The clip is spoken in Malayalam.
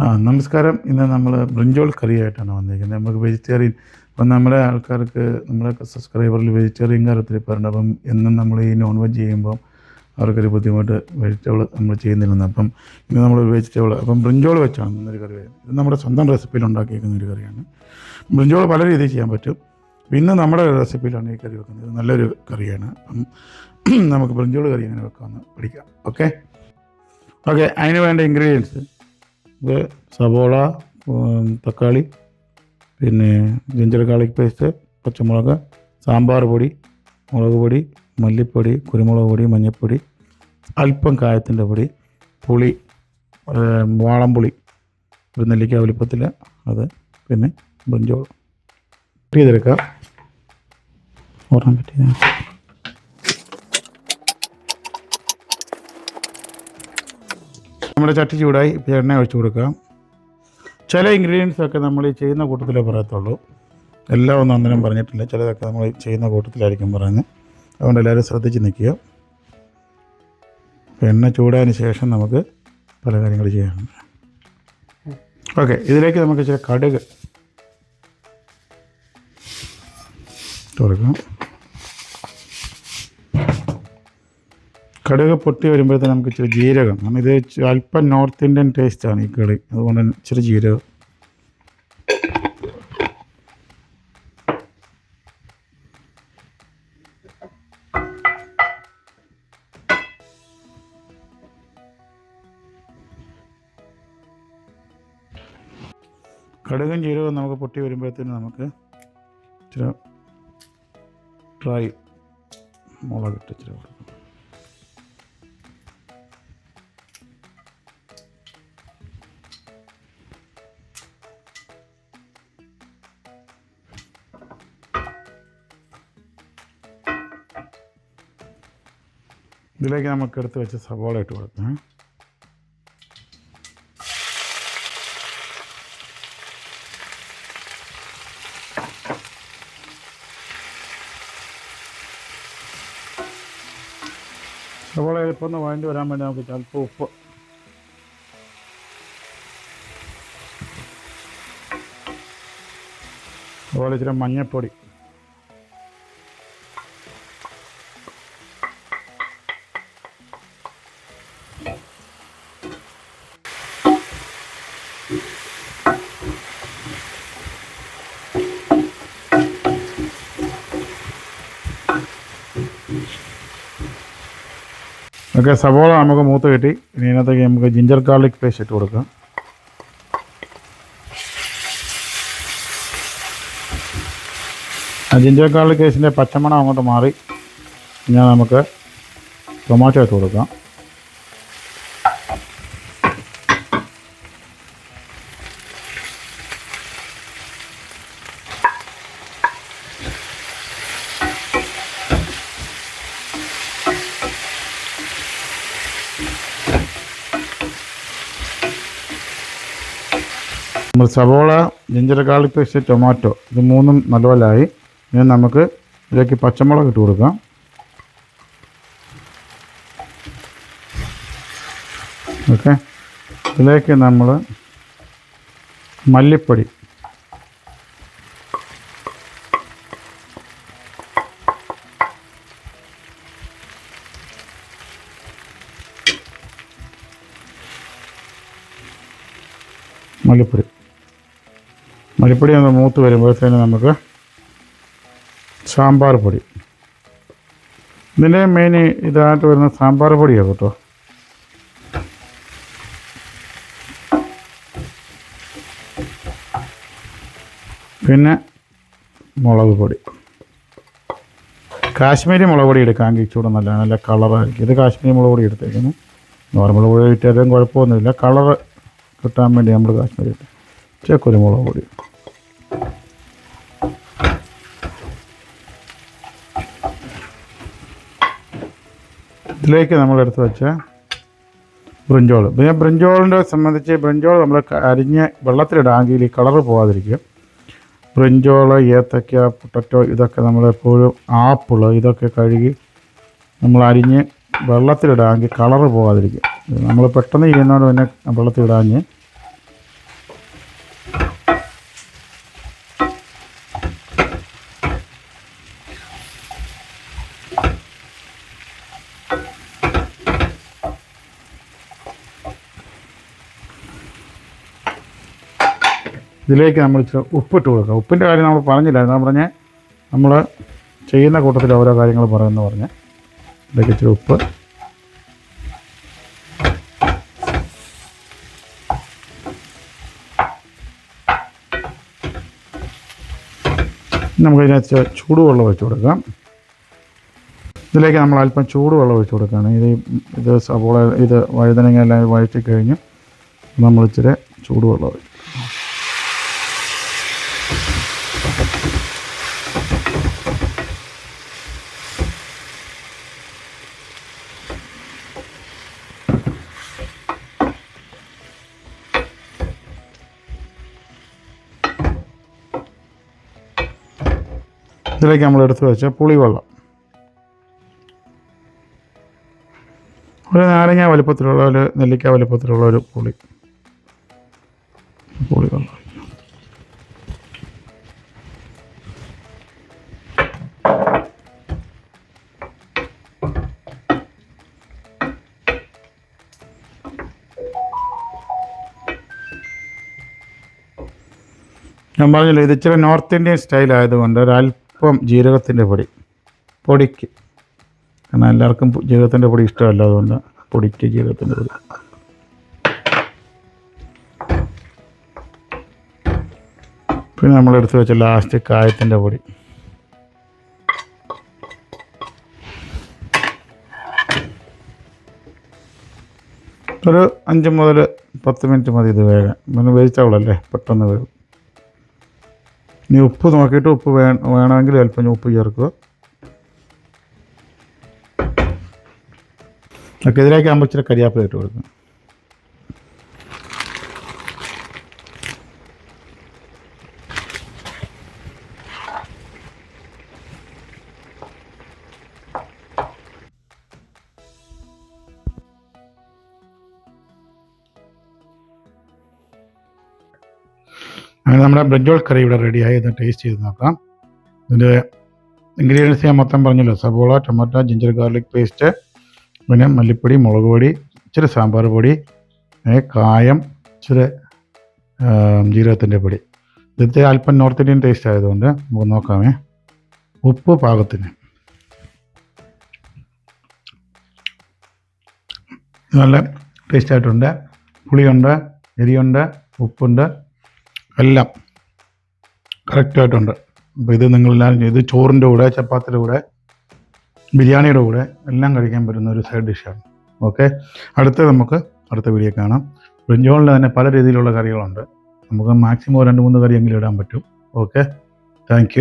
ആ നമസ്കാരം. ഇന്ന് നമ്മൾ ബ്രിഞ്ചോൾ കറിയായിട്ടാണ് വന്നിരിക്കുന്നത്. നമുക്ക് വെജിറ്റേറിയൻ അപ്പം നമ്മുടെ ആൾക്കാർക്ക് നമ്മുടെ സബ്സ്ക്രൈബറിൽ വെജിറ്റേറിയൻ കാര്യത്തിൽ പറയുന്നുണ്ട് അപ്പം എന്നും നമ്മൾ ഈ നോൺ വെജ് ചെയ്യുമ്പം അവർക്കൊരു ബുദ്ധിമുട്ട് വെജിറ്റബിൾ നമ്മൾ ചെയ്യുന്നില്ലെന്ന്. അപ്പം ഇന്ന് നമ്മൾ വെജിറ്റബിൾ അപ്പം ബ്രിഞ്ചോൾ വെച്ചാണ് ഇന്നൊരു കറി ഇത് നമ്മുടെ സ്വന്തം റെസിപ്പിയിൽ ഉണ്ടാക്കിയിരിക്കുന്ന ഒരു കറിയാണ്. ബ്രിഞ്ചോൾ പല രീതിയിൽ ചെയ്യാൻ പറ്റും. പിന്നെ നമ്മുടെ റെസിപ്പിയിലാണ് ഈ കറി വെക്കുന്നത്. നല്ലൊരു കറിയാണ്. അപ്പം നമുക്ക് ബ്രിഞ്ചോൾ കറി എങ്ങനെ വെക്കാമെന്ന് പഠിക്കാം. ഓക്കെ? ഓക്കെ അതിന് വേണ്ട ഇൻഗ്രീഡിയൻസ് ഇത് സവോള തക്കാളി പിന്നെ ജിഞ്ചർ ഗാർലിക് പേസ്റ്റ് പച്ചമുളക് സാമ്പാർ പൊടി മുളക് പൊടി മല്ലിപ്പൊടി കുരുമുളക് പൊടി മഞ്ഞൾപ്പൊടി അല്പം കായത്തിന്റെ പൊടി പുളി വാളംപുളി ഒരു നെല്ലിക്ക വലിപ്പത്തിൽ അത് പിന്നെ ബഞ്ചോൾ ചെയ്തെടുക്കാം. ഓർമ്മ പറ്റിയ നമ്മുടെ ചട്ടി ചൂടായി എണ്ണ ഒഴിച്ചു കൊടുക്കാം. ചില ഇൻഗ്രീഡിയൻസ് ഒക്കെ നമ്മൾ ഈ ചെയ്യുന്ന കൂട്ടത്തിലേ പറയത്തുള്ളൂ. എല്ലാം ഒന്നും അന്നേരം പറഞ്ഞിട്ടില്ല. ചിലതൊക്കെ നമ്മൾ ചെയ്യുന്ന കൂട്ടത്തിലായിരിക്കും പറയുന്നത് അതുകൊണ്ട് എല്ലാവരും ശ്രദ്ധിച്ച് നിൽക്കുക. എണ്ണ ചൂടായതിന് ശേഷം നമുക്ക് പല കാര്യങ്ങൾ ചെയ്യാനുണ്ട് ഓക്കെ ഇതിലേക്ക് നമുക്ക് ചില കടുക്. ഇട്ട് കടുക് പൊട്ടി വരുമ്പോഴത്തേന് നമുക്ക് ഇച്ചിരി ജീരകം. കാരണം ഇത് അല്പം നോർത്ത് ഇന്ത്യൻ ടേസ്റ്റാണ് ഈ കറി അതുകൊണ്ട് ഇച്ചിരി ജീരകം. കടുകും ജീരകവും നമുക്ക് പൊട്ടി വരുമ്പോഴത്തേന് നമുക്ക് ഇച്ചിരി ഡ്രൈ മുളകിട്ട് ഇച്ചിരി ഇതിലേക്ക് നമുക്ക് എടുത്ത് വെച്ച് സവാള ഇട്ട് കൊടുക്കാം. സവാള ഒന്ന് വഴണ്ടി വരാൻ വേണ്ടി നമുക്ക് ചിലപ്പോൾ ഉപ്പ്. അതുപോലെ ഇച്ചിരി മഞ്ഞൾപ്പൊടി ഓക്കെ സവോള നമുക്ക് മൂത്ത് കിട്ടി. ഇനി ഇതിനകത്തേക്ക് നമുക്ക് ജിഞ്ചർ ഗാർലിക് പേസ്റ്റ് ഇട്ട് കൊടുക്കാം. ജിഞ്ചർ ഗാർലിക് പേസ്റ്റിന്റെ പച്ചമണം അങ്ങോട്ട് മാറി. ഞാൻ നമുക്ക് ടൊമാറ്റോ ഇട്ട് കൊടുക്കാം. നമ്മൾ സവോള ജിഞ്ചർ ഗാർലിക് പേസ്റ്റ് ടൊമാറ്റോ ഇത് മൂന്നും നല്ലപോലായി. ഇനി നമുക്ക് ഇതിലേക്ക് പച്ചമുളക് ഇട്ട് കൊടുക്കാം. ഓക്കെ. ഇതിലേക്ക് നമ്മൾ മല്ലിപ്പൊടി. മല്ലിപ്പൊടി. മല്ലിപ്പൊടി ഒന്ന് മൂത്ത് വരുമ്പോഴത്തേന് നമുക്ക് സാമ്പാർ പൊടി. ഇതിന്റെ മെയിൻ ഇതായിട്ട് വരുന്ന സാമ്പാർ പൊടിയാണ് കേട്ടോ. പിന്നെ മുളക് പൊടി. കാശ്മീരി മുളക് പൊടി എടുക്കാൻ ചൂട് നല്ല നല്ല കളറായിരിക്കും ഇത് കാശ്മീരി മുളക് പൊടി എടുത്തേക്കുന്നു. നോർമൽ പൊടി ഇട്ടാലും കുഴപ്പമൊന്നുമില്ല. കളറ് കിട്ടാൻ വേണ്ടി നമ്മൾ കാശ്മീരി ഇട്ട്. ചെക്കൊരു കുരുമുളക് പൊടി. ഇതിലേക്ക് നമ്മൾ എടുത്ത് വെച്ച ബ്രിഞ്ചോൾ. പിന്നെ ബ്രിഞ്ചോളിന്റെ സംബന്ധിച്ച് ബ്രിഞ്ചോൾ നമ്മൾ അരിഞ്ഞ് വെള്ളത്തിലിടാമെങ്കിൽ ഈ കളറ് പോകാതിരിക്കും ബ്രിഞ്ചോൾ ഏത്തക്ക പൊട്ടറ്റോ ഇതൊക്കെ നമ്മൾ എപ്പോഴും ഇതൊക്കെ കഴുകി നമ്മൾ അരിഞ്ഞ് വെള്ളത്തിലിടാമെങ്കിൽ കളറ് പോകാതിരിക്കും നമ്മൾ പെട്ടെന്ന് ചെയ്യുന്നതുകൊണ്ട് പിന്നെ വെള്ളത്തിലിടാഞ്ഞ് ഇതിലേക്ക് നമ്മൾ ഇച്ചിരി ഉപ്പിട്ട് കൊടുക്കുക. ഉപ്പിന്റെ കാര്യം നമ്മൾ പറഞ്ഞില്ല. ഞാൻ പറഞ്ഞ നമ്മൾ ചെയ്യുന്ന കൂട്ടത്തിൽ ഓരോ കാര്യങ്ങൾ പറയുമെന്ന് പറഞ്ഞ് ഇതിലേക്ക് ഇച്ചിരി ഉപ്പ്. നമുക്ക് ഇതിനകത്ത് ചൂടുവെള്ളം ഒഴിച്ചു കൊടുക്കാം. ഇതിലേക്ക് നമ്മൾ അല്പം ചൂടുവെള്ളം ഒഴിച്ചു കൊടുക്കുകയാണ്. ഇത് ഇത് സവോള ഇത് വഴുതനങ്ങ എല്ലാം വഴറ്റി കഴിഞ്ഞ് നമ്മൾ ഇച്ചിരി ചൂടുവെള്ളം ഒഴിക്കും ഇതിലേക്ക് നമ്മൾ എടുത്ത് വെച്ച പുളിവെള്ളം. ഒരു നാരങ്ങ വലുപ്പത്തിലുള്ള ഒരു നെല്ലിക്ക വലുപ്പത്തിലുള്ള ഒരു പുളി. പുളിവെള്ളം. ഞാൻ പറഞ്ഞില്ല ഇത് ഇച്ചിരി നോർത്ത് ഇന്ത്യൻ സ്റ്റൈൽ ആയതുകൊണ്ട് ഒരല്പം ജീരകത്തിന്റെ പൊടി പൊടിക്ക്. കാരണം എല്ലാവർക്കും ജീരകത്തിന്റെ പൊടി ഇഷ്ടമല്ല അതുകൊണ്ട് പൊടിക്ക് ജീരകത്തിന്റെ പൊടി. പിന്നെ നമ്മൾ എടുത്ത് വെച്ച ലാസ്റ്റ് കായത്തിന്റെ പൊടി. ഒരു അഞ്ച് മുതൽ പത്ത് മിനിറ്റ് മതി ഇത് വേഗം. പിന്നെ വേവിച്ചവളല്ലേ പെട്ടെന്ന് വേവും. ഇനി ഉപ്പ് നോക്കിയിട്ട് ഉപ്പ് വേ വേണമെങ്കിൽ അല്പം ഉപ്പ് ചേർക്കുക. ഒക്കെ ഇതിലേക്ക് ആകുമ്പോൾ ഇച്ചിരി കരിയാപ്പില ഇട്ട് കൊടുക്കുക. അങ്ങനെ നമ്മുടെ ബ്രെഡ് കറി ഇവിടെ റെഡിയായി ഇത് ടേസ്റ്റ് ചെയ്ത് നോക്കാം. ഇതിന്റെ ഇൻഗ്രീഡിയൻസ് ഞാൻ മൊത്തം പറഞ്ഞല്ലോ. സബോള ടൊമാറ്റോ ജിഞ്ചർ ഗാർലിക് പേസ്റ്റ് പിന്നെ മല്ലിപ്പൊടി മുളക് പൊടി ഇച്ചിരി സാമ്പാർ പൊടി കായം ഇച്ചിരി ജീരകത്തിന്റെ പൊടി. ഇതിന്റെ അല്പം നോർത്ത് ഇന്ത്യൻ ടേസ്റ്റ് ആയതുകൊണ്ട് നമുക്ക് നോക്കാമേ. ഉപ്പ് പാകത്തിന്. നല്ല ടേസ്റ്റ് ആയിട്ടുണ്ട്. പുളിയുണ്ട് എരിയുണ്ട് ഉപ്പുണ്ട്. എല്ലാം കറക്റ്റായിട്ടുണ്ട്. അപ്പോൾ ഇത് നിങ്ങളെല്ലാവരും ഇത് ചോറിന്റെ കൂടെ ചപ്പാത്തിയുടെ കൂടെ ബിരിയാണിയുടെ കൂടെ എല്ലാം കഴിക്കാൻ പറ്റുന്ന ഒരു സൈഡ് ഡിഷാണ് ഓക്കെ അടുത്ത നമുക്ക് അടുത്ത വീഡിയോ കാണാം. ബ്രിഞ്ചോളിൽ തന്നെ പല രീതിയിലുള്ള കറികളുണ്ട്. നമുക്ക് മാക്സിമം രണ്ട് മൂന്ന് കറിയെങ്കിലും ഇടാൻ പറ്റും. Okay thank